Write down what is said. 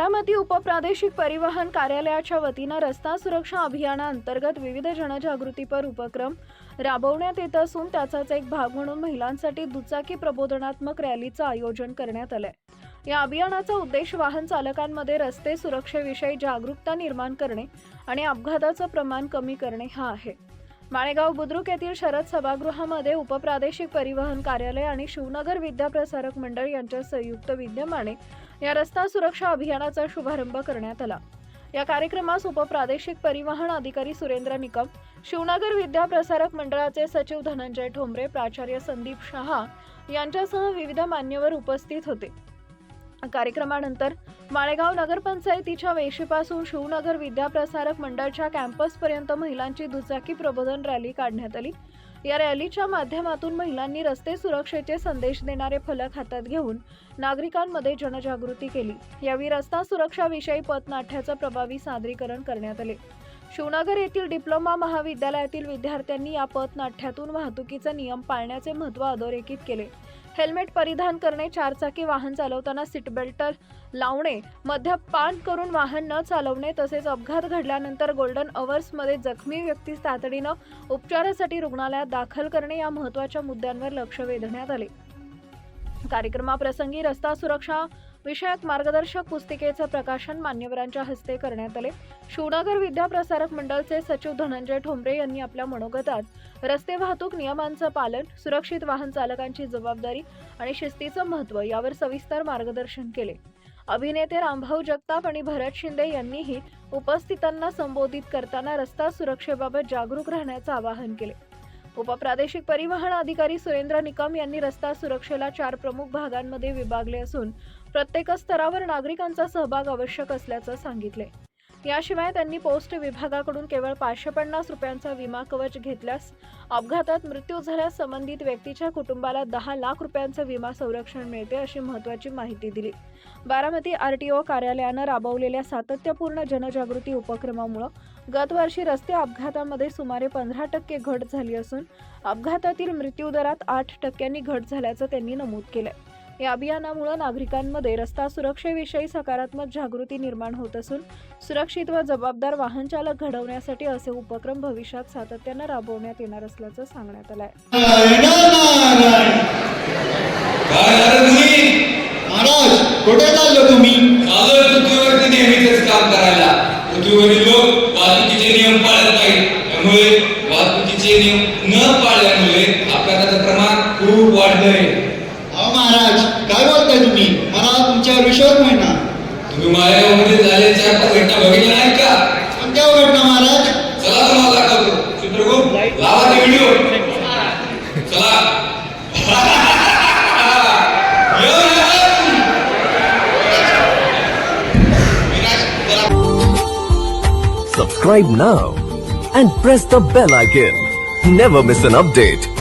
बारामती उपप्रादेशिक परिवहन कार्यालयाच्या वतीनं रस्ता सुरक्षा अभियानाअंतर्गत विविध जनजागृतीपर उपक्रम राबवण्यात येत असून त्याचाच एक भाग म्हणून महिलांसाठी दुचाकी प्रबोधनात्मक रॅलीचं आयोजन करण्यात आलंय. या अभियानाचा उद्देश वाहन चालकांमध्ये रस्ते सुरक्षेविषयी जागरूकता निर्माण करणे आणि अपघाताचं प्रमाण कमी करणे हा आहे. माळेगाव बुद्रुक येथील शरद सभागृहामध्ये उपप्रादेशिक परिवहन कार्यालय आणि शिवनगर विद्याप्रसारक मंडळ यांच्या संयुक्त विद्यमाने या रस्ता सुरक्षा अभियानाचा शुभारंभ करण्यात आला. या कार्यक्रमास उपप्रादेशिक परिवहन अधिकारी सुरेंद्र निकम शिवनगर विद्याप्रसारक मंडळाचे सचिव धनंजय ठोंबरे प्राचार्य संदीप शहा यांच्यासह विविध मान्यवर उपस्थित होते. कार्यक्रमानंतर माळेगाव नगरपंचायतीच्या वेशीपासून शिवनगर विद्याप्रसारक मंडळच्या कॅम्पसपर्यंत महिलांची दुचाकी प्रबोधन रॅली काढण्यात आली. या रॅलीच्या माध्यमातून महिलांनी रस्ते सुरक्षेचे संदेश देणारे फलक हातात घेऊन नागरिकांमध्ये जनजागृती केली. यावेळी रस्ता सुरक्षाविषयी पथनाट्याचं प्रभावी सादरीकरण करण्यात आले. शिवनगर येथील डिप्लोमा महाविद्यालयातील विद्यार्थ्यांनी या पथनाट्यातून वाहतुकीचे नियम पाळण्याचे महत्त्व अधोरेखित केले. हेल्मेट परिधान करणे चारचाकी वाहन चालवताना सीट बेल्ट लावणे मद्यपान करून वाहन न चालवणे तसेच अपघात घडल्यानंतर गोल्डन अवर्समध्ये जखमी व्यक्तीस तातडीनं उपचारासाठी रुग्णालयात दाखल करणे या महत्त्वाच्या मुद्द्यांवर लक्ष वेधण्यात आले. कार्यक्रमाप्रसंगी रस्ता सुरक्षा विषयक मार्गदर्शक पुस्तिकेचं प्रकाशन मान्यवरांच्या हस्ते करण्यात आले. शिवनगर विद्याप्रसारक मंडळचे सचिव धनंजय ठोंबरे यांनी आपल्या मनोगतात रस्ते वाहतूक नियमांचं पालन सुरक्षित वाहन चालकांची जबाबदारी आणि शिस्तीचं महत्त्व यावर सविस्तर मार्गदर्शन केले. अभिनेते रामभाऊ जगताप आणि भरत शिंदे यांनीही उपस्थितांना संबोधित करताना रस्ता सुरक्षेबाबत जागरूक राहण्याचं आवाहन केले. उपप्रादेशिक परिवहन अधिकारी सुरेंद्र निकम यांनी रस्ता सुरक्षेला चार प्रमुख भागांमध्ये विभागले असून प्रत्येक स्तरावर नागरिकांचा सहभाग आवश्यक असल्याचं सांगितले. याशिवाय त्यांनी पोस्ट विभागाकडून केवळ पाचशे पन्नास रुपयांचा विमा कवच घेतल्यास अपघातात मृत्यू झाल्यास संबंधित व्यक्तीच्या कुटुंबाला दहा लाख रुपयांचं विमा संरक्षण मिळते अशी महत्त्वाची माहिती दिली. बारामती आर टी ओ कार्यालयानं राबवलेल्या सातत्यपूर्ण जनजागृती उपक्रमामुळं गतवर्षी रस्ते अपघातामध्ये सुमारे पंधरा टक्के घट झाली असून अपघातातील मृत्यूदरात आठ टक्क्यांनी घट झाल्याचं त्यांनी नमूद केलंय. या अभियानामुळे नागरिकांमध्ये रस्ता सुरक्षेविषयी सकारात्मक जागृती निर्माण होत असून सुरक्षित व जबाबदार वाहन चालक घडवण्यासाठी असे उपक्रम भविष्यात सातत्यानं राबवण्यात येणार असल्याचं सांगण्यात आलं कुठे चाललो तुम्ही चालू पृथ्वीवरती नेहमीच काम करायला पृथ्वीवरील लोक वाहतुकीचे नियम पाळत नाहीत त्यामुळे वाहतुकीचे नियम न पाळल्यामुळे अपघाताचं प्रमाण खूप वाढलंय महाराज काय बोलताय तुम्ही? मला तुमच्यावर विश्वास नाही ना. तुम्ही मालेगावमध्ये झाले चार पाच घटना बघितल्या नाहीत का? कोणत्या घटना महाराज? चला तुम्हाला दाखवतो. चित्रगुप्त लावा ते व्हिडिओ. चला. Subscribe now and press the bell icon. Never miss an update.